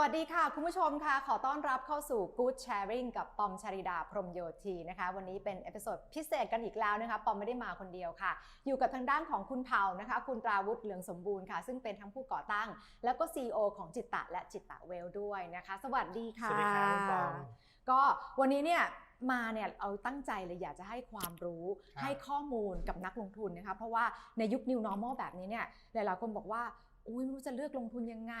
วัสดีค่ะ คุณผู้ชมค่ะ ขอต้อนรับเข้าสู่ Good Sharing กับปอมชาริดาพรหมโยธีนะคะ วันนี้เป็นเอพิโซดพิเศษกันอีกแล้วนะคะ ปอมไม่ได้มาคนเดียวค่ะ อยู่กับทางด้านของคุณเผานะคะ คุณตราวุฒิเหลืองสมบูรณ์ค่ะ ซึ่งเป็นทั้งผู้ก่อตั้ง แล้วก็ CEO ของจิตตะและจิตตะเวลด้วยนะคะ สวัสดีค่ะสวัสดีครับคุณปอมก็วันนี้เนี่ยมาเนี่ยเอาตั้งใจเลยอยากจะให้ความรู้ครับให้ข้อมูลกับนักลงทุนนะคะเพราะว่าในยุค New Normal แบบนี้เนี่ยหลายๆคนบอกว่า อุ้ยไม่รู้จะเลือกลงทุนยังไง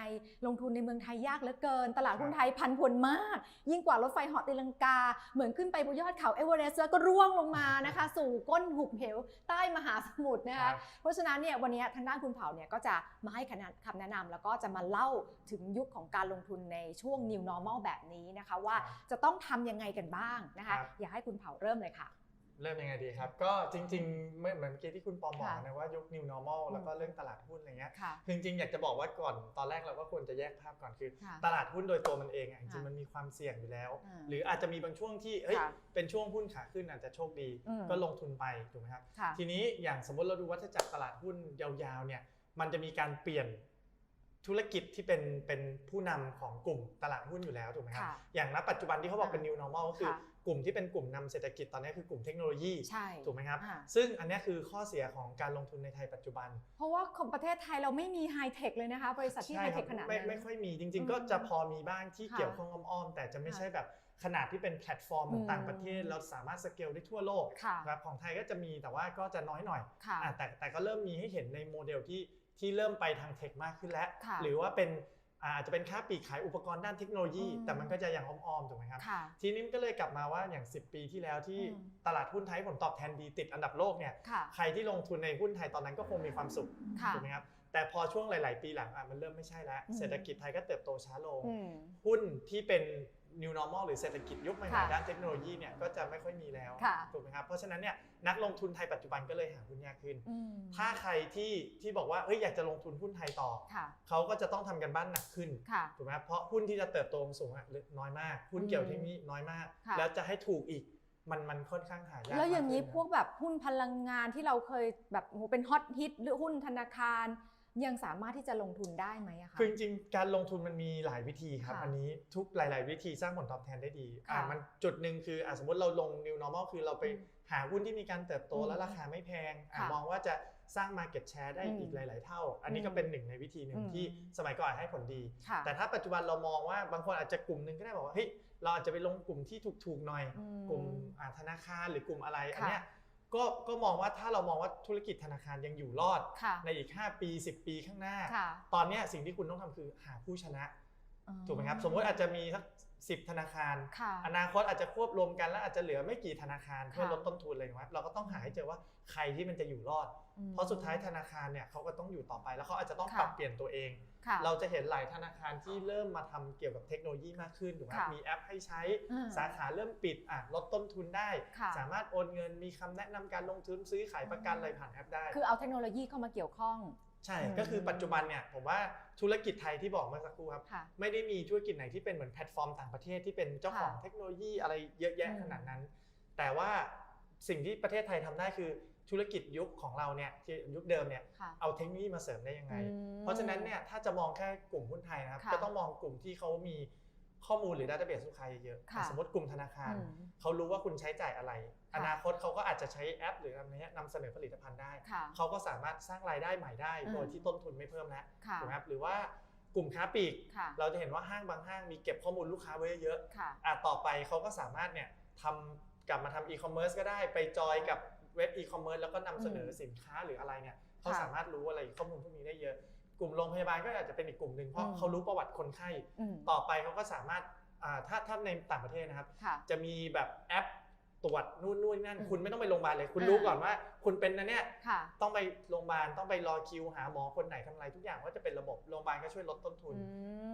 ลงทุนในเมืองไทยยากเหลือเกิน ตลาดหุ้นไทยพันผวนมาก ยิ่งกว่ารถไฟเหาะตีลังกา เหมือนขึ้นไปบนยอดเขาเอเวอเรสต์แล้วก็ร่วงลงมานะคะ สู่ก้นหุบเหวใต้มหาสมุทรนะครัคะบเพราะฉะนั้นเนี่ยวันนี้ทางด้านคุณเผาเนี่ยก็จะมาให้คำแนะคำแนะนำแล้วก็จะมาเล่าถึงยุคของการลงทุนในช่วง New Normal แบบนี้นะคะ ว่าครับจะต้องทำยังไงกันบ้างนะคะครับอยากให้คุณเผาเริ่มเลยค่ะ เริ่มยังไงดีครับ ก็จริงๆเหมื่อนเหมือนเมื่อกี้ที่คุณปอมบอกค่ะนะว่ายุค new normal อืมแล้วก็เรื่องตลาดหุ้นอะไรเงี้ยค่ะคือจริงๆ อยากจะบอกว่าก่อนตอนแรกเราก็ควรจะแยกภาพก่อนคือค่ะตลาดหุ้นโดยตัวมันเองอะจริงค่ะๆมันมีความเสี่ยงอยู่แล้วอ่าหรืออาจจะมีบางช่วงที่เฮ้ยค่ะเป็นช่วงหุ้นขาขึ้นอาจจะโชคดีอืมก็ลงทุนไปถูกไหมครับค่ะทีนี้อย่างสมมติเราดูวัฏจักรตลาดหุ้นยาวๆเนี่ยมันจะมีการเปลี่ยนธุรกิจที่เป็นเป็นผู้นำของกลุ่มตลาดหุ้นอยู่แล้วถูกไหมครับค่ะอย่างณปัจจุบันที่เขาบอกเป็นอ่า new normal ก็คือค่ะ กลุ่มที่เป็นกลุ่มนำเศรษฐกิจตอนนี้คือกลุ่มเทคโนโลยีใช่ถูกไหมครับอ่าซึ่งอันเนี้ยคือข้อเสียของการลงทุนในไทยปัจจุบัน เพราะว่าของประเทศไทยเราไม่มีไฮเทคเลยนะคะบริษัทที่ไฮใช่เทครัคขนาดไม่นั้นไม่ค่อยมีจริงอืมๆก็จะพอมีบ้างที่ค่ะเกี่ยวข้องอ้อมๆแต่จะไม่ค่ะใช่แบบขนาดที่เป็นแพลตฟอร์มขอืองมต่างประเทศเราสามารถสเกลได้ทั่วโลกค่ะครับของไทยก็จะมีแต่ว่าก็จะน้อยหน่อยค่ะอะแต่แต่ก็เริ่มมีให้เห็นในโมเดลที่ที่เริ่มไปทางเทคมากขึ้นแล้วค่ะหรือว่าเป็น อาอาจจะเป็นค่าปลีกขายอุปกรณ์ด้านเทคโนโลยีอืมแต่มันก็จะยังอ้อมๆถูกไหมครับค่ะทีนี้มันก็เลยกลับมาว่าอย่าง 10 ปีที่แล้วที่อืมตลาดหุ้นไทยผลตอบแทนดีติดอันดับโลกเนี่ยค่ะใครที่ลงทุนในหุ้นไทยตอนนั้นก็คงมีความสุขค่ะถูกไหมครับแต่พอช่วงหลาย ๆ ปีหลังอะมันเริ่มไม่ใช่แล้วอืมเศรษฐกิจไทยก็เติบโตช้าลงอืมหุ้นที่เป็น new normal หรือเศรษฐกิจยุคใหม่ค่ะๆด้านเทคโนโลยีเนี่ยก็จะไม่ค่อยมีแล้วค่ะถูกไหมครับเพราะฉะนั้นเนี่ยนักลงทุนไทยปัจจุบันก็เลยหาหุ้นยากขึ้นอืมถ้าใครที่ที่บอกว่าเอ้ยอยากจะลงทุนหุ้นไทยต่อค่ะเขาก็จะต้องทำกันบ้านหนักขึ้นค่ะถูกไหมครับเพราะหุ้นที่จะเติบโตสูงอะน้อยมากหุ้นเกี่ยวเทคโนโลยีน้อยมากค่ะแล้วจะให้ถูกอีกมันมันค่อนข้างหายากแล้วอย่างนี้มขึ้พวกแบบหุ้นพลังงานที่เราเคยแบบโอ้โหเป็นฮอตฮิตหรือหุ้นธนาคาร ยังสามารถที่จะลงทุนได้ไหมอะคะคือจริงๆการลงทุนมันมีหลายวิธีครับค่ะอันนี้ทุกหลาย ๆ วิธีสร้างผลตอบแทนได้ดีค่ะอ่ามันจุดหนึ่งคืออะสมมติเราลง new normal คือเราไปอืมหาหุ้นที่มีการเติบโตอืมและราคาไม่แพงอะค่ะมองว่าจะสร้าง market share ได้อืมอีกหลาย ๆ เท่า อันนี้อืมก็เป็นหนึ่งในวิธีหนึ่งอืมที่สมัยก่อนให้ผลดีค่ะแต่ถ้าปัจจุบันเรามองว่าบางคนอาจจะกลุ่มหนึ่งก็ได้บอกว่าเฮ้ยเราอาจจะไปลงกลุ่มที่ถูก ๆ หน่อยอืมกลุ่มอ่าธนาคารหรือกลุ่มอะไรค่ะอันเนี้ย ก็ก็มองว่าถ้าเรามองว่าธุรกิจธนาคารยังอยู่รอด ค่ะ ในอีก 5 ปี 10 ปีข้างหน้า ค่ะตอนเนี้ยสิ่งที่คุณต้องทำคือหาผู้ชนะอ๋อถูกไหมครับ สมมติอาจจะมีสัก สิธนาคาร ค่ะ อนาคตอาจจะควบรวมกันแล้วอาจจะเหลือไม่กี่ธนาคารเพื่อค่ะลดต้นทุนอะไรอย่างเงี้ยเราก็ต้องหาให้เจอว่าใครที่มันจะอยู่รอด อืมเพราะสุดท้ายธนาคารเนี่ยเขาก็ต้องอยู่ต่อไปแล้วเขาอาจจะต้องค่ะ ปรับเปลี่ยนตัวเอง ค่ะ เราจะเห็นหลายธนาคารที่เริ่มมาทำเกี่ยวกับเทคโนโลยีมากขึ้นถูกไหมค่ะมีแอปให้ใช้อ่าสาขาเริ่มปิดอะลดต้นทุนได้ ค่ะ สามารถโอนเงินมีคำแนะนำการลงทุนซื้อขายประกันอะไรผ่านแอปได้ คือเอาเทคโนโลยีเข้ามาเกี่ยวข้อง ใช่อืมก็คือปัจจุบันเนี่ยผมว่าธุรกิจไทยที่บอกเมื่อสักครู่ครับค่ะไม่ได้มีธุรกิจไหนที่เป็นเหมือนแพลตฟอร์มต่างประเทศที่เป็นเจ้าของค่ะเทคโนโลยีอะไรเยอะแยะอืมขนาดนั้น แต่ว่าสิ่งที่ประเทศไทยทำได้คือธุรกิจยุคของเราเนี่ยที่ยุคเดิมเนี่ยค่ะเอาเทคโนโลยีมาเสริมได้ยังไงอืมเพราะฉะนั้นเนี่ยถ้าจะมองแค่กลุ่มหุ้นไทยนะครับค่ะก็ต้องมองกลุ่มที่เขามี ข้อมูลหรือดัตเตอร์เบสลูกค้าเยอะค่ะๆสมมติกลุ่มธนาคารอืมเขารู้ว่าคุณใช้จ่ายอะไรค่ะอนาคตเขาก็อาจจะใช้แอป หรืออะไรเงี้ยนำเสนอผลิตภัณฑ์ได้ค่ะเขาก็สามารถสร้างรายได้ใหม่ได้อืมโดยที่ต้นทุนไม่เพิ่มแล้วค่ะถูกไหมครับหรือว่ากลุ่มค้าปลีกค่ะเราจะเห็นว่าห้างบางห้างมีเก็บข้อมูลลูกค้าไว้เยอะค่ะๆอะต่อไปเขาก็สามารถเนี่ยทำกลับมาทำอีคอมเมิร์ซก็ได้ไปจอยกับเว็บอีคอมเมิร์ซแล้วก็นำเสนออมสินค้าหรืออะไรเนี่ยเขาค่ะสามารถรู้อะไรข้อมูลพวกนี้ได้เยอะ กลุ่มโรงพยาบาลก็อาจจะเป็นอีกกลุ่มหนึ่งเพราะอืมเขารู้ประวัติคนไข้อืมต่อไปเขาก็สามารถอ่าถ้าถ้าในต่างประเทศนะครับค่ะจะมีแบบแอปตรวจนู่นนู่นนั่นอืมคุณไม่ต้องไปโรงพยาบาลเลย คุณอ่ารู้ก่อนว่า คุณเป็นนะเนี่ยค่ะต้องไปโรงพยาบาลต้องไปรอคิวหาหมอคนไหนทำอะไรทุกอย่างว่าจะเป็นระบบโรงพยาบาลก็ช่วยลดต้นทุนอื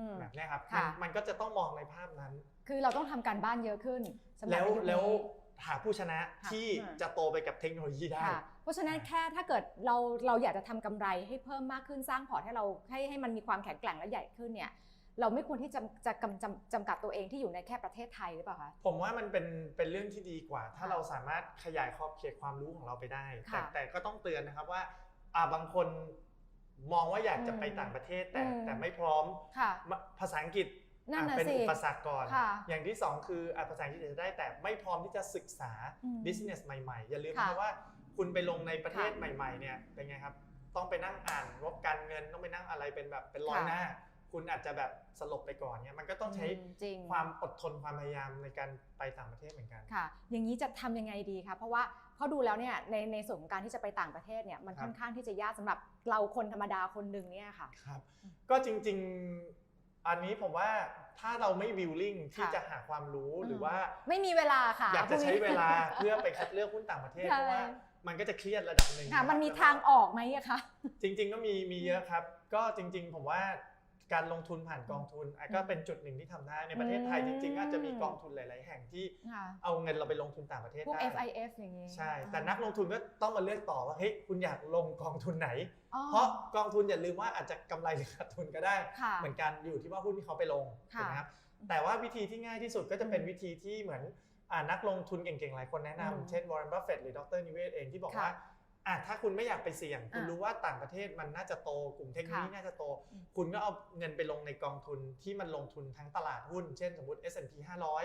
มแบบเนี้ยครับค่ะมันมันก็จะต้องมองในภาพนั้น คือเราต้องทำการบ้านเยอะขึ้นสำหรับแล้วในยุคนี้แล้ว หาผู้ชนะค่ะที่อืมจะโตไปกับเทคโนโลยีได้ค่ะเพราะฉะนั้นแค่ถ้าเกิดเราเราอยากจะทำกำไรให้เพิ่มมากขึ้นสร้างพอร์ตให้เราให้ให้มันมีความแข็งแกร่งและใหญ่ขึ้นเนี่ยเราไม่ควรที่จะจะกำจำจำกัดตัวเองที่อยู่ในแค่ประเทศไทยหรือเปล่าคะผมว่ามันเป็นเป็นเรื่องที่ดีกว่า ถ้าค่ะเราสามารถขยายขอบเขตความรู้ของเราไปได้ แต่ค่ะแต่ก็ต้องเตือนนะครับว่าอ่าบางคนมองว่าอยากจะไปอืมต่างประเทศแต่อืมแต่ไม่พร้อมค่ะภาษาอังกฤษ นั่นน่ะอะเป็นสิอุปสรรคก่อน ค่ะอย่างที่สองคืออะภาษาอังกฤษจะได้แต่ไม่พร้อมที่จะศึกษา อืม business ใหม่ๆ อย่าลืมค่ะนะว่าคุณไปลงในประเทศค่ะใหม่ๆเนี่ยเป็นไงครับ ต้องไปนั่งอ่านงบการเงินต้องไปนั่งอะไรเป็นแบบเป็นร้อยค่ะ หน้า คุณอาจจะแบบสลบไปก่อนเนี่ยมันก็ต้องใช้อืมจริง ความอดทนความพยายามในการไปต่างประเทศเหมือนกัน ค่ะ อย่างนี้จะทำยังไงดีคะ เพราะว่าเขาดูแล้วเนี่ยในในส่วนของการที่จะไปต่างประเทศเนี่ยมันครับ ค่อนข้างที่จะยากสำหรับเราคนธรรมดาคนหนึ่งเนี่ยค่ะ ครับอืมก็จริงๆ อันนี้ผมว่าถ้าเราไม่วิลลิ่งที่ค่ะ จะหาความรู้อืมหรือว่า ไม่มีเวลาค่ะอยากจะใช้พูดเวลาเพื่อไปคัดเลือกหุ้นต่างประเทศใช่เพราะว่ามันก็จะเครียดระดับหนึ่งค่ะ มันมีแล้วก็ทางออกไหมอะคะ จริง ๆ ก็มีมีเยอะครับ ก็จริง ๆ ผมว่า การลงทุนผ่านกองทุนอะก็เป็นจุดหนึ่งที่ทำได้ในประเทศไทยอืจมริงๆก็อาจจะมีกองทุนหลาย ๆ แห่งที่ค่ะเอาเงินเราไปลงทุนต่างประเทศพวกได้ FIF อย่างนี้ใช่แต่นักลงทุนก็ต้องมาเลือกต่อว่าเฮ้ยคุณอยากลงกองทุนไหนอ๋อเพราะกองทุนอย่าลืมว่าอาจจะกำไรหรือขาดทุนก็ได้ค่ะเหมือนกันอยู่ที่ว่าหุ้นที่เขาไปลงค่ะถูกไหมครับแต่ว่าวิธีที่ง่ายที่สุดก็จะเป็นวิธีที่เหมือนอ่านักลงทุนเก่งๆหลายคนแนะอืมนำเช่นวอร์เรนบัฟเฟตหรือดรนิเวศเองที่บอกค่ะว่า อะถ้าคุณไม่อยากไปเสี่ยง คุณอะรู้ว่าต่างประเทศมันน่าจะโตกลุ่มเทคโนโลยีค่ะน่าจะโตอืมคุณก็เอาเงินไปลงในกองทุนที่มันลงทุนทั้งตลาดหุ้น เช่นสมมติ S&P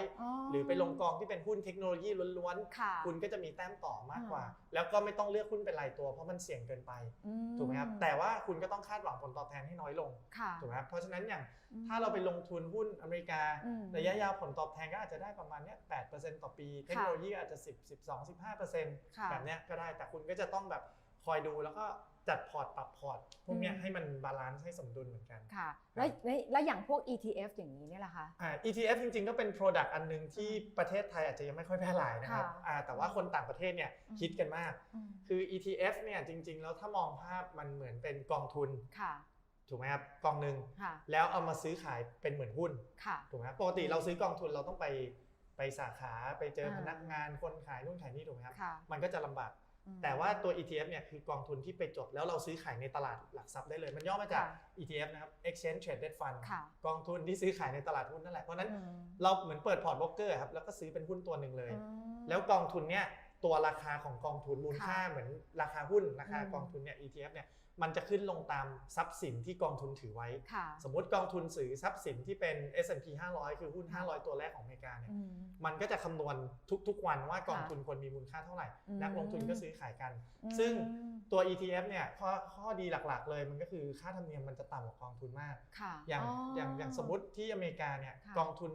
500 หรือไปลงกองที่เป็นหุ้นเทคโนโลยีล้วนค่ะๆคุณก็จะมีแต้มต่อมากกว่าอ่แล้วก็ไม่ต้องเลือกหุ้นเป็นรายตัวเพราะมันเสี่ยงเกินไปอืถูกไหมครับแต่ว่าคุณก็ต้องคาดหวังผลตอบแทนให้น้อยลงค่ะถูกไหมครับเพราะฉะนั้นอย่างอืม ถ้าเราไปลงทุนหุ้นอเมริกาอืมระยะยาวผลตอบแทนก็อาจจะได้ประมาณเนี้ย8%ต่อปี เทคโนโลยีอาจจะ 10 12 15%ค่ะแบบเนี้ยก็ได้ แต่คุณก็จะต้องแบบคอยดูแล้วก็จัดพอร์ตปรับพอร์ตพวกเนี้ยอืมให้มันบาลานซ์ให้สมดุลเหมือนกันค่ะแล้วแล้วแล้วอย่างพวก ETF อย่างนี้เนี่ยล่ะคะอ่า ETF จริงๆก็เป็น Product อันหนึงที่ประเทศไทยอาจจะยังไม่ค่อยแพร่หลายนะครับค่ะอ่าแต่ว่าคนต่างประเทศเนี่ยอืมคิดกันมากอืมคือ ETF เนี่ยจริงๆ แล้วถ้ามองภาพมันเหมือนเป็นกองทุนค่ะ ถูกไหมครับกองหนึ่งค่ะแล้วเอามาซื้อขายเป็นเหมือนหุ้นค่ะถูกไหมครับปกติเราซื้อกองทุนเราต้องไปไปสาขาไปเจออ่าพนักงานคนขายนู่นขายนี่ถูกไหมครับค่ะมันก็จะลำบากอืมแต่ว่าตัว ETF เนี่ยคือกองทุนที่ไปจดแล้วเราซื้อขายในตลาดหลักทรัพย์ได้เลย มันย่อมาจากค่ะ ETF นะครับ Exchange Traded Fund ค่ะกองทุนที่ซื้อขายในตลาดหุ้นนั่นแหละ เพราะฉะนั้นอืมเราเหมือนเปิดพอร์ตโบรกเกอร์ครับแล้วก็ซื้อเป็นหุ้นตัวหนึ่งเลยอืมแล้วกองทุนเนี่ยตัวราคาของกองทุนมูลค่าค่ะเหมือนราคาหุ้นราคาอืมกองทุนเนี่ย ETF เนี่ย มันจะขึ้นลงตามทรัพย์สินที่กองทุนถือไว้ ค่ะ สมมติกองทุนซื้อทรัพย์สินที่เป็น S&P 500 คือหุ้นค่ะ500 ตัวแรกของอเมริกาเนี่ย อืม มันก็จะคำนวณทุกๆ วันว่ากองค่ะทุนควรมีมูลค่าเท่าไหร่ อืม นักลงทุนก็ซื้อขายกันอืมซึ่งตัว ETF เนี่ยข้อข้อดีหลักๆ เลยมันก็คือค่าธรรมเนียมมันจะต่ำกว่ากองทุนมาก ค่ะ อย่างอย่างอย่างสมมติที่อเมริกาเนี่ยค่ะกองทุน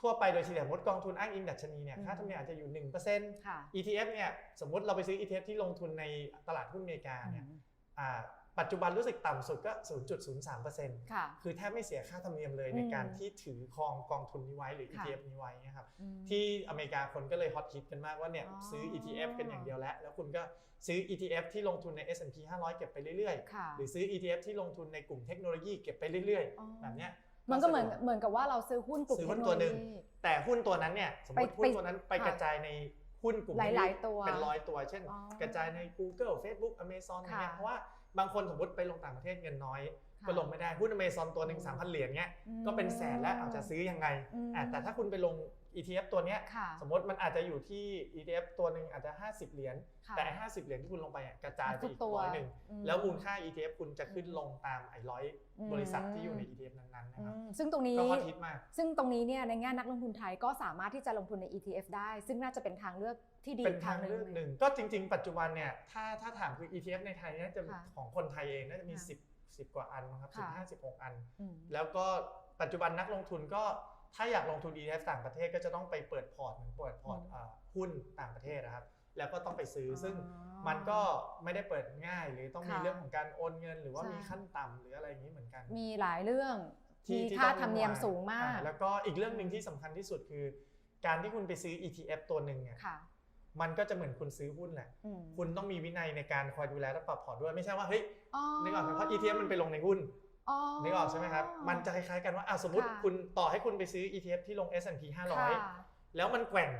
ทั่วไปโดยเฉลี่ยสมมติกองทุนอ้างอิงดัชนีเนี่ยอืม ค่าธรรมเนียมอาจจะอยู่ 1%ค่ะ ETF เนี่ยสมมติเราไปซื้อ ETF ที่ลงทุนในตลาดหุ้นอเมริกาเนี่ยอืมอ่า ปัจจุบันรู้สึกต่ำสุดก็ 0.03%ค่ะ คือแทบไม่เสียค่าธรรมเนียมเลยอืมในการที่ถือครองกองทุนนี้ไว้หรือค่ะ ETF นี้ไว้เนะครับอืมที่อเมริกาคนก็เลยฮอตฮิตกันมากว่าเนี่ยอ๋อซื้อ ETF กันอย่างเดียวแล้ว แล้วคุณก็ซื้อ ETF ที่ลงทุนใน S&P 500 เก็บไปเรื่อยค่ะๆหรือซื้อ ETF ที่ลงทุนในกลุ่มเทคโนโลยีเก็บไปเรื่อยอ๋อๆแบบเนี้ยมันก็เหมือนสะดวเหมือนกับว่าเราซื้อหุ้นกลุ่มซื้อเทหุ้คนโนตัวโลหนึ่งยีแต่หุ้นตัวนั้นเนี่ยสมมติไปหุ้นตัวนั้นไปค่ะกระจายใน หุ้นกลุ่มหลายๆตัวเป็นร้อยตัว เช่นอ๋อกระจายใน Google Facebook Amazon อะไรเงี้ยค่ะเพราะว่าบางคนสมมติไปลงต่างประเทศเงินน้อยค่ะก็ลงไม่ได้หุ้น Amazon ตัวหนึ่งอืมสามพันเหรียญเงี้ยอืมก็เป็นแสนแล้วเอาจะซื้อยังไงอืมอะแต่ถ้าคุณไปลง ETF ตัวเนี้ยค่ะ สมมติมันอาจจะอยู่ที่ ETF ตัวหนึ่งอาจจะ 50 เหรียญค่ะแต่ไอ้50 เหรียญที่คุณลงไปอะกระจายไปทุกอีกตัวร้อยหนึ่งอืมแล้วมูลค่า ETF คุณจะขึ้นอืมลงตามไอ้ร้อยอืม บริษัทที่อยู่ใน ETF นั้นๆอืนะครับมซึ่งตรงนี้ ก็ฮอตฮิตมาก ซึ่งตรงนี้เนี่ยในแง่นักลงทุนไทยก็สามารถที่จะลงทุนใน ETF ได้ ซึ่งน่าจะเป็นทางเลือกที่ดีเป็นทางหเลือกหนึ่ง ก็จริง ๆ ปัจจุบันเนี่ยถ้าถ้าถามคือ ETF ในไทยน่าจะค่ะของคนไทยเองน่าจะมี ค่ะ10 10 กว่าอันนะครับค่ะ 15 16 อัน อืม แล้วก็ปัจจุบันนักลงทุนก็ ถ้าอยากลงทุน ETF ต่างประเทศก็จะต้องไปเปิดพอร์ตเหมือนเปิดพอร์ตอืมเอ่อหุ้นต่างประเทศนะครับ แล้วก็ต้องไปซื้อออซึ่งมันก็ไม่ได้เปิดง่าย หรือต้องมีค่ะเรื่องของการโอนเงิน หรือว่าใช่มีขั้นต่ำหรืออะไรอย่างนี้เหมือนกัน มีหลายเรื่องที่มีที่ค่าต้องธรรมเนียมวุ่นวสูงมากอ่แล้วก็อีกเรื่องหนึ่งที่สำคัญที่สุดคือ การที่คุณไปซื้อ ETF ตัวหนึ่งเนี่ยค่ะมันก็จะเหมือนคุณซื้อหุ้นแหละอืมคุณต้องมีวินัยในการคอยดูแลและปรับพอร์ตด้วย ไม่ใช่ว่าเฮ้ยอ๋อนึกออกไหมเพราะ ETF มันไปลงในหุ้นอ๋อ นึกออกใช่ไหมครับ มันจะคล้ายๆกันว่าอะสมมติค่ะคุณต่อให้คุณไปซื้อ ETF ที่ลง S&P ค่ะ500 แล้วมันแกว่ง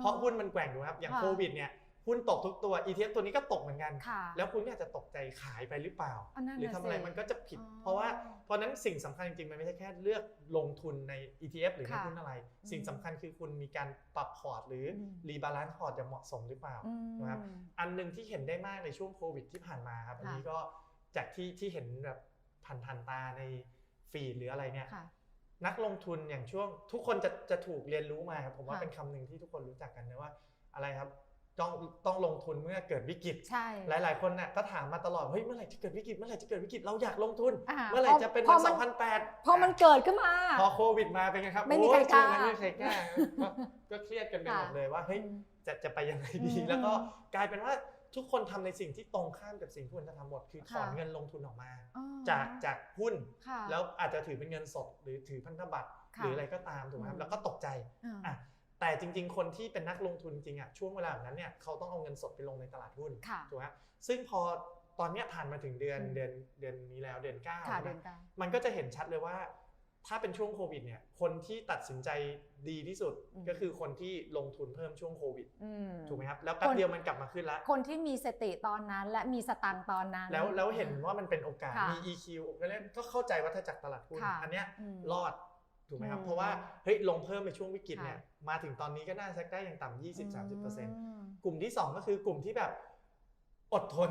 เพราะหุ้นมันแกว่งอยู่ครับ อย่างค่ะโควิดเนี่ยหุ้นตกทุกตัว ETF ตัวนี้ก็ตกเหมือนกันค่ะแล้วคุณก็อาจจะตกใจขายไปหรือเปล่าอันนั้นหรือน่ะทำอะไรสิมันก็จะผิดอ๋อเพราะว่าเพราะฉะนั้นสิ่งสำคัญจริงๆ มันไม่ใช่แค่เลือกลงทุนใน ETF หรือในค่ะหุ้นอะไรอืมสิ่งสำคัญคือคุณมีการปรับพอร์ตหรืออมรีบาลานซ์พอร์ตอย่างเหมาะสมหรือเปล่าอืมนะครับอันหนึ่งที่เห็นได้มากในช่วงโควิดที่ผ่านมาครับอันนี้ก็จากที่ที่เห็นแบบ ผ่านผ่านๆตาในฟีดหรืออะไรเนี่ยค่ะนักลงทุนอย่างช่วงทุกคนจะจะถูกเรียนรู้มาครับผมว่าค่ะเป็นคำหนึ่งที่ทุกคนรู้จักกันนะว่าอะไรครับต้องต้องลงทุนเมื่อเกิดวิกฤตใช่หลายๆคนน่ะก็ถามมาตลอดเฮ้ยเมื่อไหร่จะเกิดวิกฤตเมื่อไหร่จะเกิดวิกฤตเราอยากลงทุนอ่าเมื่อไหร่จะเป็นพเหอมือนมัน2008พอมันเกิดขึ้นมา พอโควิดมาเป็นไงครับไม่มีใครกล้าโอ้ยช่วงนั้นไม่มีใครกล้าก็ก็เครียดกันไปหมดเลยว่าเฮ้ยจะจะไปยังไงดีอืมแล้วก็กลายเป็นว่า ทุกคนทำในสิ่งที่ตรงข้ามกับสิ่งที่ควรจะทำหมด คือถอนค่ะเงินลงทุนออกมาอ๋อจากจากหุ้นค่ะแล้วอาจจะถือเป็นเงินสดหรือถือพันธบัตรค่ะหรืออะไรก็ตามถูกไหมครัอืบมแล้วก็ตกใจอ่าอะแต่จริง ๆ คนที่เป็นนักลงทุนจริงอะช่วงเวลาแบบนั้นเนี่ยเขาต้องเอาเงินสดไปลงในตลาดหุ้นค่ะถูกไหมซึ่งพอตอนเนี้ยผ่านมาถึงเดือนอืมเดือนเดือนนี้แล้วเดือนเก้าค่ะใช่ไหมเดินตามมันก็จะเห็นชัดเลยว่า ถ้าเป็นช่วงโควิดเนี่ยคนที่ตัดสินใจดีที่สุดอืมก็คือคนที่ลงทุนเพิ่มช่วงโควิดอืมถูกไหมครับแล้วแป๊บคนเดียวมันกลับมาขึ้นแล้ว คนที่มีสติตอนนั้น และมีสตังค์ตอนนั้น แล้วแล้วเห็นว่ามันเป็นโอกาสค่ะมี EQ ก็เล่นก็เข้าใจวัฏจักรตลาดหุ้นค่ะอันเนี้ยอืมรอดถูกไหมครับอืมเพราะว่าเฮ้ยลงเพิ่มในช่วงวิกฤตเนี่ยค่ะมาถึงตอนนี้ก็น่าจะได้อย่างต่ำ20 30เปอร์เซ็นต์มกลุ่มที่2ก็คือกลุ่มที่แบบอดทน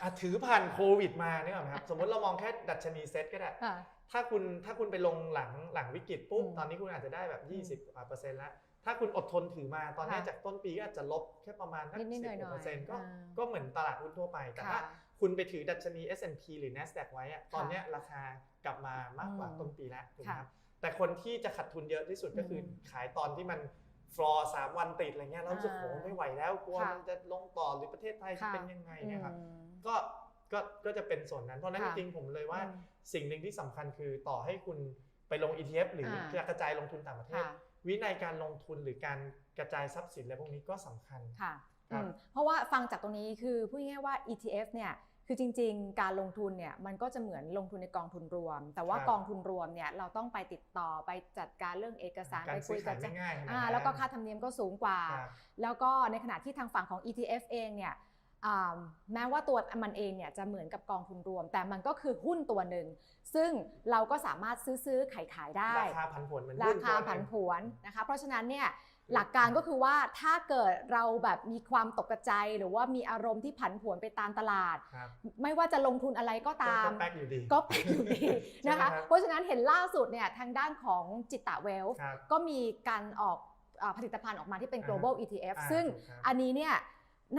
อะถือผ่านโควิดมาเนี่ยหรอกไหมครับสมมติเรามองแค่ดัชนีเซ็ตก็ได้ค่ะ ถ้าคุณถ้าคุณไปลงหลังหลังวิกฤตปุ๊บอืมตอนนี้คุณอาจจะได้แบบ 20กว่าเปอร์เซ็นต์แล้วถ้าคุณอดทนถือมาตอนนี้ค่ะจากต้นปีก็อาจจะลบแค่ประมาณสักนิดๆหน่สิบอยๆเปอร์เซ็นต์ก็อ่าก็เหมือนตลาดหุ้นทั่วไป แต่ค่ะถ้าคุณไปถือดัชนี S&P หรือ NASDAQ ไว้อะตอนเนี้ยราคากลับมามากกว่าอืมต้นปีแล้วถูกไหมค่ะครับแต่คนที่จะขาดทุนเยอะที่สุดก็คืออมขายตอนที่มันฟลอร์สามวันติดอะไรเงี้ยแล้วรู้สึกอ่าโอ้ไม่ไหวแล้วกลัวค่ะมันจะลงต่อหรือประเทศไทยจะค่ะเป็นยังไงเนี่ยครับอืมก็ก็ก็จะเป็นส่วนนั้นเพราะฉะนั้นจค่ะริงๆผมเลยว่าอืม สิ่งหนึ่งที่สำคัญคือต่อให้คุณไปลง ETF หรืออากระจายลงทุนต่างประเทศค่ะวินัยการลงทุนหรือการกระจายทรัพย์สินอะไรพวกนี้ก็สำคัญค่ะครับอืมเพราะว่าฟังจากตรงนี้คือพูดง่ายๆว่า ETF เนี่ยคือจริงๆ การลงทุนเนี่ยมันก็จะเหมือนลงทุนในกองทุนรวม แต่ว่าครับกองทุนรวมเนี่ยเราต้องไปติดต่อไปจัดการเรื่องเอกสารการไปคุซื้ยอกัขายบไม่ง่ายขนาดอ่านั้นแล้วก็ค่าธรรมเนียมก็สูงกว่าครับแล้วก็ในขณะที่ทางฝั่งของ ETF เองเนี่ยอ่า แม้ว่าตัวมันเองเนี่ยจะเหมือนกับกองทุนรวม แต่มันก็คือหุ้นตัวหนึ่ง ซึ่งเราก็สามารถซื้อซื้อขายขายๆได้ ราคาผันผวนเหมือนราหุ้นคาตัวหผันนึ่งผวนนะคะ เพราะฉะนั้นเนี่ยหลักการก็คือว่าถ้าเกิดเราแบบมีความตกใจายหรือว่ามีอารมณ์ที่ผันผวนไปตามตลาดครับไม่ว่าจะลงทุนอะไรก็ตาม ก็แป๊กอยู่ดีก็เป็นอยู่ดีนะคะใช่ไหมครับเพราะฉะนั้นเห็นล่าสุดเนี่ยทางด้านของจิตตะเวลครับก็มีการออกอาผลิตภัณฑ์ออกมาที่เป็นอ่า global ETF อ่าซึ่งถูกครับอันนี้เนี่ย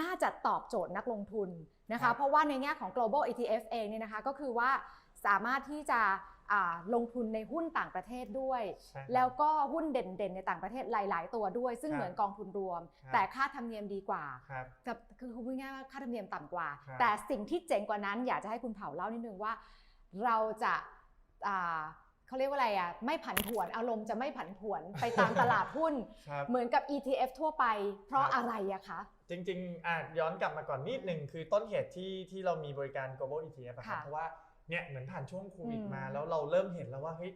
น่าจะตอบโจทย์นักลงทุนนะครัคะ บ เพราะว่าในแง่ของ global ETF เองเนี่ยนะคะก็คือว่าสามารถที่จะอ่าลงทุนในหุ้นต่างประเทศด้วย ใช่ครับ แล้วก็หุ้นเด่นๆ ในต่างประเทศหลาย ๆ ตัวด้วย ซึ่งครับเหมือนกองทุนรวม ครับ แต่ค่าธรรมเนียมดีกว่าครับ กับคือพูดง่ายๆว่าค่าธรรมเนียมต่ำกว่า ครับ แต่สิ่งที่เจ๋งกว่านั้นอยากจะให้คุณเผาเล่านิดนึงว่า เราจะอ่า เขาเรียกว่าอะไรอะไม่ผันผวนอารมณ์จะไม่ผันผวนไปตามตลาดหุ้น ครับ เหมือนกับ ETF ทั่วไป เพราะครับอะไรอะคะ จริงๆอะย้อนกลับมาก่อนนิดหนึ่งคือต้นเหตุที่ที่เรามีบริการ global ETF อะครับค่ะเพราะว่าเนี่ยเหมือนผ่านช่วงโควิดอืมมา แล้วเราเริ่มเห็นแล้วว่าเฮ้ย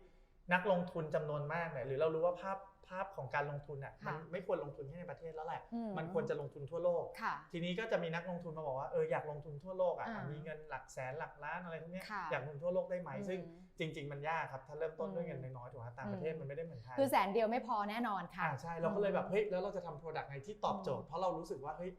นักลงทุนจำนวนมากเนี่ยหรือเรารู้ว่าภาพภาพของการลงทุนอะมันไม่ควรลงทุนแค่ในประเทศแล้วแหละอืมันควรจะลงทุนทั่วโลกค่ะทีนี้ก็จะมีนักลงทุนมาบอกว่าเอออยากลงทุนทั่วโลกอะอ่ามีมีเงินหลักแสนหลักล้านอะไรพวกเนี้ยค่ะอยากลงทุนทั่วโลกได้ไหมอืมซึ่งจริง ๆ มันยากครับถ้าเริ่มต้นด้วยอืมเงินน้อยๆถูกไหมต่างประเทศอืมมันไม่ได้เหมือนไทยคือแสนเดียวไม่พอแน่นอนค่ะอ่าใช่เราก็เลยแบบเฮ้ยแล้วเราจะทำโปรดักต์ไงที่ตอบโจทย์เพราะเรารู้สึกว่าเฮ้ย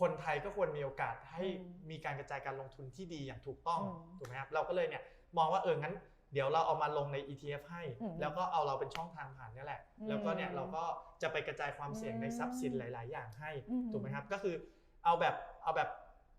คนไทยก็ควรมีโอกาสให้อืมมีการกระจายการลงทุนที่ดีอย่างถูกต้องอืมถูกไหมครับเราก็เลยเนี่ยมองว่าเอองั้น เดี๋ยวเราเอามาลงใน ETF ให้อืมแล้วก็เอาเราเป็นช่องทางผ่านเนี่ยแหละอืมแล้วก็เนี่ยเราก็จะไปกระจายความเสี่ยงในทรัพย์สินอืมหลาย ๆ อย่างให้อืมถูกไหมครับ ก็คือเอาแบบเอาแบบ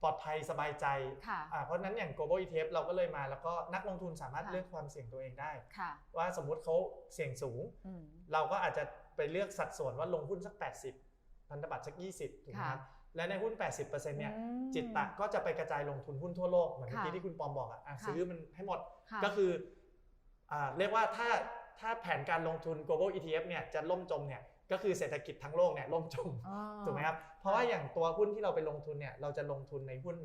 ปลอดภัยสบายใจค่ะอ่าเพราะฉะนั้นอย่าง global ETF เราก็เลยมาแล้วก็นักลงทุนสามารถค่ะเลือกความเสี่ยงตัวเองได้ค่ะว่าสมมุติเขาเสี่ยงสูงอืมเราก็อาจจะไปเลือกสัดส่วนว่าลงหุ้นสัก 80 พันธบัตรสัก 20ถูกไหมครับและในหุ้น 80%เนี่ยอืมจิตตะก็จะไปกระจายลงทุนหุ้นทั่วโลกเหมือนเมื่อกี้ค่ะที่คุณปอมบอกอะอะค่ะซื้อมันให้หมดค่ะก็คืออ่า เรียกว่าถ้าถ้าแผนการลงทุน global ETF เนี่ยจะล่มจมเนี่ยก็คือเศรษฐกิจทั้งโลกเนี่ยล่มจมอ๋อถูกไหมครับเพราะว่าอย่างตัวหุ้นที่เราไปลงทุนเนี่ยเราจะลงทุนในหุ้น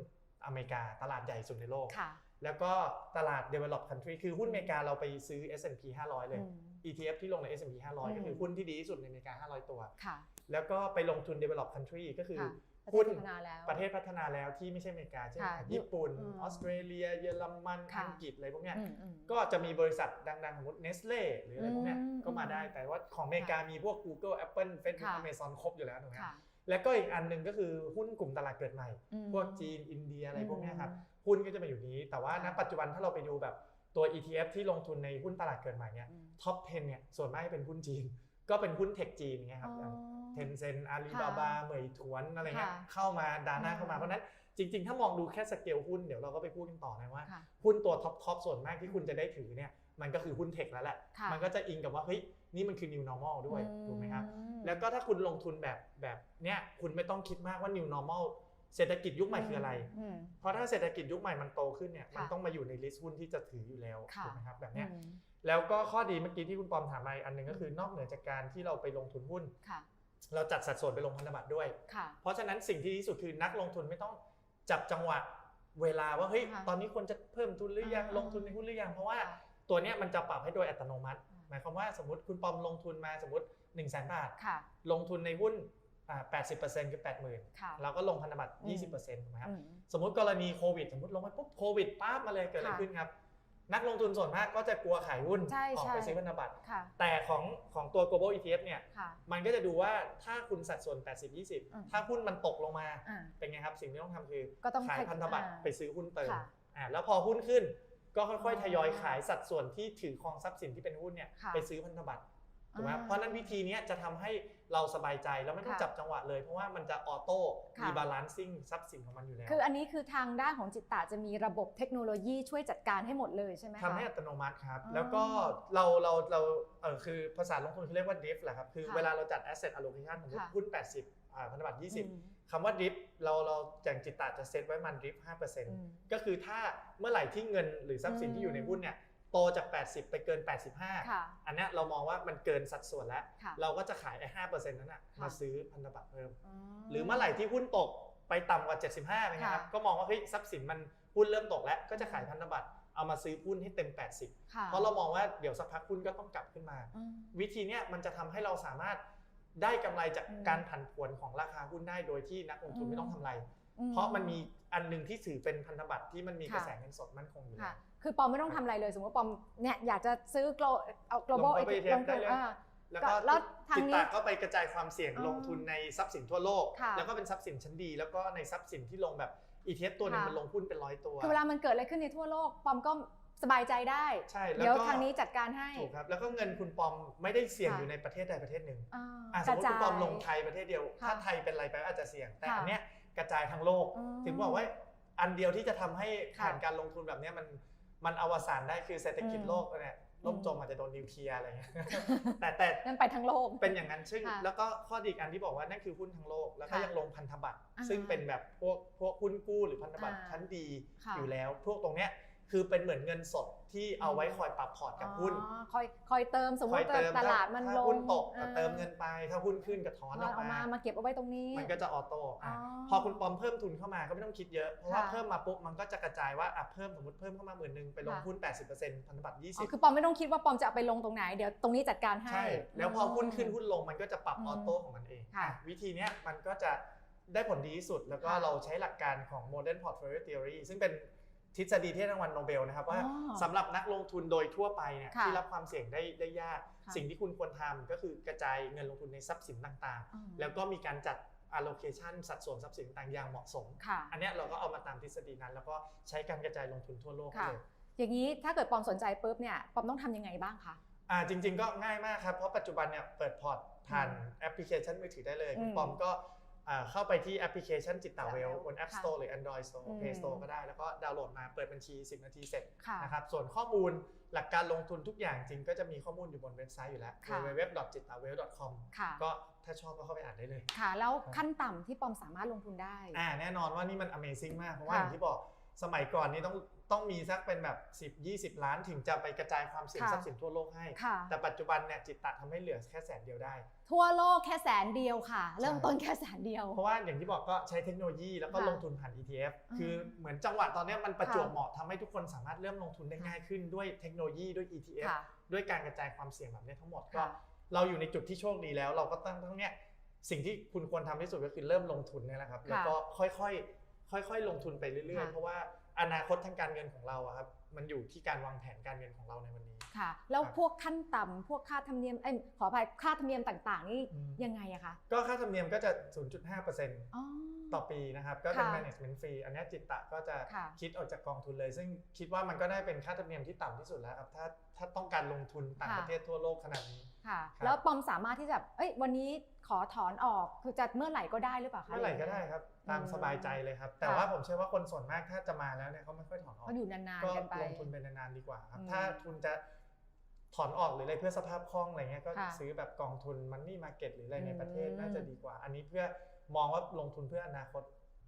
อเมริกาตลาดใหญ่สุดในโลกค่ะแล้วก็ตลาด develop country คือหุ้นอเมริกาเราไปซื้อ S&P 500 เลยอืม ETF ที่ลงใน S&P 500 ก็คือหุ้นที่ดีที่สุดในอเมริกา 500 ตัวค่ะแล้วก็ไปลงทุน develop country ก็คือค่ะ หุ้นพัฒนาแล้วประเทศพัฒนาแล้วที่ไม่ใช่อเมริกาเช่นค่ะญี่ปุ่นอืมออสเตรเลีย เยอรมันค่ะอังกฤษอะไรพวกเนี้ยอืมอืมก็จะมีบริษัทดังๆสมมติ Nestle หรืออะไรพวกเนี้ยอืมก็มาได้แต่ว่าของอเมริกามีพวก Google Apple Facebook ค่ะ Amazon ครบอยู่แล้วถูกไหมค่ะแล้วก็อีกอันหนึ่งก็คือหุ้นกลุ่มตลาดเกิดใหม่อืมพวกจีนอินเดียอะไรพวกเนี้ยครับอืมหุ้นก็จะมาอยู่นี้ แต่ว่าณค่ะปัจจุบันถ้าเราไปดูแบบตัว ETF ที่ลงทุนในหุ้นตลาดเกิดใหม่เนี่ยอืมท็อป 10 เนี่ยส่วนมากเป็นหุ้นจีน ก็เป็นหุ้นเทคจีนไงครับอ๋อ เทนเซ็นอาลีบาบาเหมยถวนอะไรเงี้ยค่ะเข้ามาดาน่าอืมเข้ามาเพราะฉะนั้นจริง ๆ ถ้ามองดูแค่สเกลหุ้นเดี๋ยวเราก็ไปพูดกันต่อนะว่าค่ะหุ้นตัวท็อปทอปส่วนมากที่คุณจะได้ถือเนี่ยมันก็คือหุ้นเทคแล้วแหละค่ะมันก็จะอิงกับว่าเฮ้ยนี่มันคือ new normal ด้วยอืถูกไหมครับอืมแล้วก็ถ้าคุณลงทุนแบบแบบเนี้ยคุณไม่ต้องคิดมากว่า new normal เศรษฐกิจยุคใหม่คืออะไรมเพราะถ้าเศรษฐกิจยุคใหม่มันโตขึ้นเนี่ยค่ะมันต้องมาอยู่ในลิสต์หุ้นที่จะถืออยู่แล้วค่ะถูกไหมครับแบบเนี้ยอืมแล้วก็ข้อดีเมื่อกี้ที่คุณปอมถามมาอีกอันหนึ่งก็คือนอกเหนือจากการที่เราไปลงทุนหุ้นค่ะ เราจัดสัดส่วนไปลงพันธบัตรด้วย ค่ะ เพราะฉะนั้นสิ่งที่ดีที่สุดคือนักลงทุนไม่ต้องจับจังหวะเวลาว่าเฮ้ยค่ะตอนนี้ควรจะเพิ่มทุนหรือยังอ่าลงทุนในหุ้นหรือยังเพราะว่าค่ะตัวเนี้ยมันจะปรับให้โดยอัตโนมัติ อ่า หมายความว่าสมมติคุณปอมลงทุนมาสมมติ1นึ่งแสนบาท ค่ะ ลงทุนในหุ้นอ่า80%คือ80,000ค่ะ เราก็ลงพันธบัตรอืม20%ถูกไหมครับ อืม สมมติกรณีโควิด สมมติลงไปปุ๊บโควิดปั๊บมาเลยเกิดอะไรค่ะ ขึ้นครับ นักลงทุนส่วนมากก็จะกลัวขายหุ้นใช่ออกใช่ไปซื้อพันธบัตรค่ะ แต่ของของตัว global ETF เนี่ยค่ะ มันก็จะดูว่าถ้าคุณสัดส่วน อืม 80-20 ถ้าหุ้นมันตกลงมาอ่า เป็นไงครับสิ่งที่ต้องทำคือก็ต้องขายพันธบัตรอ่า ไปซื้อหุ้นเติมค่ะ อ่าแล้วพอหุ้นขึ้นก็ค่อยอ๋อๆทยอยขายสัดส่วนที่ถือครองทรัพย์สินที่เป็นหุ้นเนี่ยค่ะ ไปซื้อพันธบัตรถูกไหมครับอ่าเพราะฉะนั้นวิธีเนี้ยจะทำให้ เราสบายใจแล้วไม่ต้องค่ะจับจังหวะเลย เพราะว่ามันจะออโต้ค่ะมีบาลานซิ่งทรัพย์สินของมันอยู่แล้วคืออันนี้คือทางด้านของจิตตะจะมีระบบเทคโนโลยีช่วยจัดการให้หมดเลยใช่ไหมคะ ทำให้อัตโนมัติครับ อ๋อแล้วก็เราเราเราเออคือภาษาลงทุนเขาเรียกว่า drift แหละครับ คือค่ะเวลาเราจัด asset allocation ของค่ะ หุ้น 80อ่าพันธบัตรอืม20คำว่า drift เราเราอย่างจิตตาจะเซตไว้มัน drift อืม 5%ก็คือถ้าเมื่อไหร่ที่เงินหรือทรัพย์สินที่อยู่ในหุ้นเนี่ย โตจาก 80 ไปเกิน85ค่ะอันเนี้ยเรามองว่ามันเกินสัดส่วนแล้ว ค่ะ เราก็จะขายไอ้5%นั้นนะค่ะ มาซื้อพันธบัตรเพิ่มอ๋อหรือเมื่อไหร่ที่หุ้นตกไปต่ำกว่า 75นะครับ ค่ะ ก็มองว่าเฮ้ยทรัพย์สินมันหุ้นเริ่มตกแล้ว ก็จะขายพันธบัตรเอามาซื้อหุ้นให้เต็ม 80 ค่ะเพราะเรามองว่าเดี๋ยวสักพักหุ้นก็ต้องกลับขึ้นมา อืม วิธีเนี้ยมันจะทำให้เราสามารถได้กำไรจากอืมการผันผวนของราคาหุ้นได้โดยที่นักลงทุนอืม ไม่ต้องทำอะไร อื เพราะมันมี อันหนึงที่ถือเป็นพันธบัตรที่มันมีค่ะกระแสเงินสดมั่นคงอยู่แล้ค่ะวคือปอมไม่ต้องทำอะไรเลย สมมติว่าปอมเนี่ยอยากจะซื้อ glo เอา global ลง ETF ETF ลงทุได้นเลยอ่าแล้วก็แล้วทางจิตนี้ตาก็ไปกระจายความเสี่ยงอ๋อลงทุนในทรัพย์สินทั่วโลกค่ะแล้วก็เป็นทรัพย์สินชั้นดี แล้วก็ในทรัพย์สินที่ลงแบบ ETF ตัวหนึงค่ะมันลงหุ้นเป็นร้อยตัวคือเวลามันเกิดอะไรขึ้นในทั่วโลกปอมก็สบายใจได้ใช่แล้วเดี๋ยวก็ทางนี้จัดการให้ถูกครับแล้วก็เงินคุณปอมไม่ได้เสี่ยงค่ะอยู่ในประเทศใดประเทศหนึ่งอ่าอะสกมระมติจาคุณยปอมลงไทยประเทศเดียวค่ะถ้าไทยเป็นอะไรไปก็อาจจะเสี่ยงแต่ค่ะอันเนี้ย กระจายทั้งโลกอืมถึงบอกว่าอันเดียวที่จะทำให้ค่ะผ่านการลงทุนแบบเนี้ยมันมันอวสานได้คือเศรษฐกิจอืมโลกเนี่ยล่มอืมจมอาจจะโดนนิวเคลียร์อะไรเงี้ยแต่แต่นั่นไปทั้งโลกเป็นอย่างนั้นซึ่งค่ะแล้วก็ข้อดีอีกอันที่บอกว่านั่นคือหุ้นทั้งโลก แล้วก็ค่ะยังลงพันธบัตรอ่าซึ่งเป็นแบบพวกพวกหุ้นกู้หรือพันธบัตรอ่าชั้นดีค่ะอยู่แล้ว พวกตรงเนี้ย คือเป็นเหมือนเงินสดที่เอาไว้คอยปรับพอร์ตกับหุ้นอ๋อคอยคอยเติมสมมคอยติเติมตลาดมันถ้ลงหุ้นตกก็อ่าเติมเงินไปถ้าหุ้นขึ้นก็ถอนอเอาอกเอามามามาเก็บเอาไว้ตรงนี้ มันก็จะออโต้อะอ๋อพอคุณปอมเพิ่มทุนเข้ามาก็ไม่ต้องคิดเยอะเพราะว่าค่ะเพิ่มมาปุ๊บมันก็จะกระจายว่าอะเพิ่มสมมติเพิ่มเข้ามาหมื่นหนึ่งไปลงค่ะหุ้น 80%พันธบัตรอ๋อ20คือปอมไม่ต้องคิดว่าปอมจะเอาไปลงตรงไหนเดี๋ยวตรงนี้จัดการให้ใช่แล้วพอหุ้นขึ้นหุ้นลงมันก็จะปรับอืมออโต้ของมันเองค่ะอะวิธีเนี้ยมันก็จะได้ผลดีที่สุดแล้วก็ค่ะเราใช้หลักการของ Modern Portfolio Theory ซึ่งเป็น ทฤษฎีที่ได้รางวัลโนเบลนะครับว่าอ๋อสำหรับนักลงทุนโดยทั่วไปเนี่ยค่ะที่รับความเสี่ยงได้ได้ยาก ค่ะสิ่งที่คุณควรทำก็คือกระจายเงินลงทุนในทรัพย์สินต่างอืม ๆ แล้วก็มีการจัด allocation สัดส่วนทรัพย์สินต่างๆอย่างเหมาะสม ค่ะ อันเนี้ยเราก็เอามาตามทฤษฎีนั้น แล้วก็ใช้การกระจายลงทุนทั่วโลกค่ะ เลยอย่างนี้ถ้าเกิดปอมสนใจปุ๊บเนี่ยปอมต้องทำยังไงบ้างคะ อ่าจริง ๆ ก็ง่ายมากครับ เพราะปัจจุบันเนี่ยเปิดพอร์ตผ่านอืมแอปพลิเคชันมือถือได้เลยอืมคุณปอมก็อ่า เข้าไปที่แอปพลิเคชันจิตตาเวลค่ะบน App ค่ะ Store หรือ Android Store อืม Play Store ก็ได้ แล้วก็ดาวน์โหลดมาเปิดบัญชี 10 นาทีเสร็จค่ะนะครับส่วนข้อมูลหลักการลงทุนทุกอย่างจริงก็จะมีข้อมูลอยู่บนเว็บไซต์อยู่แล้วค่ะ www.jitawel.com ค่ะก็ถ้าชอบก็เข้าไปอ่านได้เลย ค่ะ แล้วขั้นต่ำที่ปอมสามารถลงทุนได้อ่าแน่นอนว่านี่มัน Amazing มาก เพราะว่าค่ะอย่างที่บอกสมัยก่อนนี่ต้อง ต้องมีสักเป็นแบบ 10 20 ล้านถึงจะไปกระจายความเสี่ยงค่ะทรัพย์สินทั่วโลกให้ ค่ะ แต่ปัจจุบันเนี่ยจิตตะทำให้เหลือแค่แสนเดียวได้ ทั่วโลกแค่แสนเดียวค่ะ เริ่มต้นแค่แสนเดียว เพราะว่าอย่างที่บอกก็ใช้เทคโนโลยีแล้วก็ค่ะลงทุนผ่าน ETF อืมคือเหมือนจังหวะตอนเนี้ยมันประจวบค่ะ เหมาะทำให้ทุกคนสามารถเริ่มลงทุนได้ง่ายขึ้นด้วยเทคโนโลยีด้วย ETF ค่ะ ด้วยการกระจายความเสี่ยงแบบนี้ทั้งหมดก็ ค่ะเราอยู่ในจุดที่โชคดีแล้ว เราก็ตั้งทั้งเนี้ยสิ่งที่คุณควรทำที่สุดก็คือเริ่มลงทุนเนี่ยแหละครับ แล้วก็ค่อยๆค่อยๆลงทุนไปเรื่อยๆ ค่ะเพราะว่า อนาคตทางการเงินของเราอะครับมันอยู่ที่การวางแผนการเงินของเราในวันนี้ ค่ะ แล้วครับพวกขั้นต่ำพวกค่าธรรมเนียมเอ้ยขออภัยค่าธรรมเนียมต่าง ๆ นี่อืมยังไงอะคะก็ค่าธรรมเนียมก็จะ 0.5%อ๋อต่อปีนะครับก็เป็นค่ะ management fee อันเนี้ยจิตตะก็จะค่ะคิดออกจากกองทุนเลย ซึ่งคิดว่ามันก็ได้เป็นค่าธรรมเนียมที่ต่ำที่สุดแล้วครับถ้าถ้าต้องการลงทุนต่างค่ะประเทศทั่วโลกขนาดนี้ค่ะครับแล้วปอมสามารถที่จะเอ้ยวันนี้ขอถอนออกคือจะเมื่อไหร่ก็ได้หรือเปล่าคะเมื่อไหร่ก็ได้ครับ ตามอืมสบายใจเลยครับ แต่ค่ะว่าผมเชื่อว่าคนส่วนมากถ้าจะมาแล้วเนี่ยเขาไม่ค่อยถอนออกก็อยู่นานก็ๆกันไปลงทุนไปนานๆดีกว่าครับอืมถ้าทุนจะถอนออกหรืออะไรเพื่อสภาพคล่องอะไรเงี้ยก็ค่ะซื้อแบบกองทุนมันนี่มาเก็ตหรืออะไรในประเทศอืมน่าจะดีกว่า อันนี้เพื่อมองว่าลงทุนเพื่ออนาคต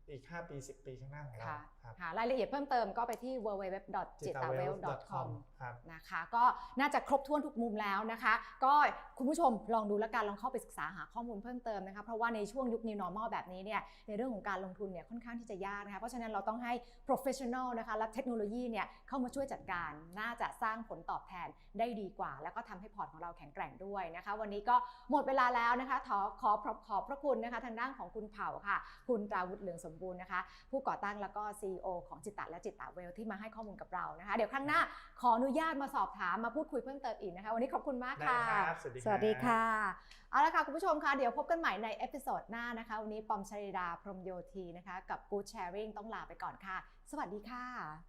อีก 5 ปี 10 ปีข้างหน้าของเราค่ะครับค่ะรายละเอียดเพิ่มเติมก็ไปที่ www.jitawealth.com ครับนะคะ ก็น่าจะครบถ้วนทุกมุมแล้วนะคะ ก็คุณผู้ชมลองดูแล้วกันลองเข้าไปศึกษาหาข้อมูลเพิ่มเติมนะคะ เพราะว่าในช่วงยุค new normal แบบนี้เนี่ยในเรื่องของการลงทุนเนี่ยค่อนข้างที่จะยากนะคะเพราะฉะนั้นเราต้องให้ professional นะคะและเทคโนโลยีเนี่ยเข้ามาช่วยจัดการ น่าจะสร้างผลตอบแทนได้ดีกว่า แล้วก็ทำให้พอร์ตของเราแข็งแกร่งด้วยนะคะ วันนี้ก็หมดเวลาแล้วนะคะขอขอขอขอบพระคุณนะคะทางด้านของคุณเผ่าค่ะ คุณตราวุฒิเหลืองสมบูรณ์นะคะ ผู้ก่อตั้งแล้วก็ CEO ของจิตตะและจิตตะเวลที่มาให้ข้อมูลกับเรานะคะ เดี๋ยวครั้งหน้าขออนุญาตมาสอบถามมาพูดคุยเพิ่มเติมอีกนะคะ วันนี้ขอบคุณมากได้ค่ะครับสวัสดีสวัสดีรับค่ะเอาละค่ะคุณผู้ชมคะเดี๋ยวพบกันใหม่ในเอพิโซดหน้านะคะ วันนี้ปอมชริดาพรหมโยธีนะคะ กับ Good Sharing ต้องลาไปก่อนค่ะ สวัสดีค่ะ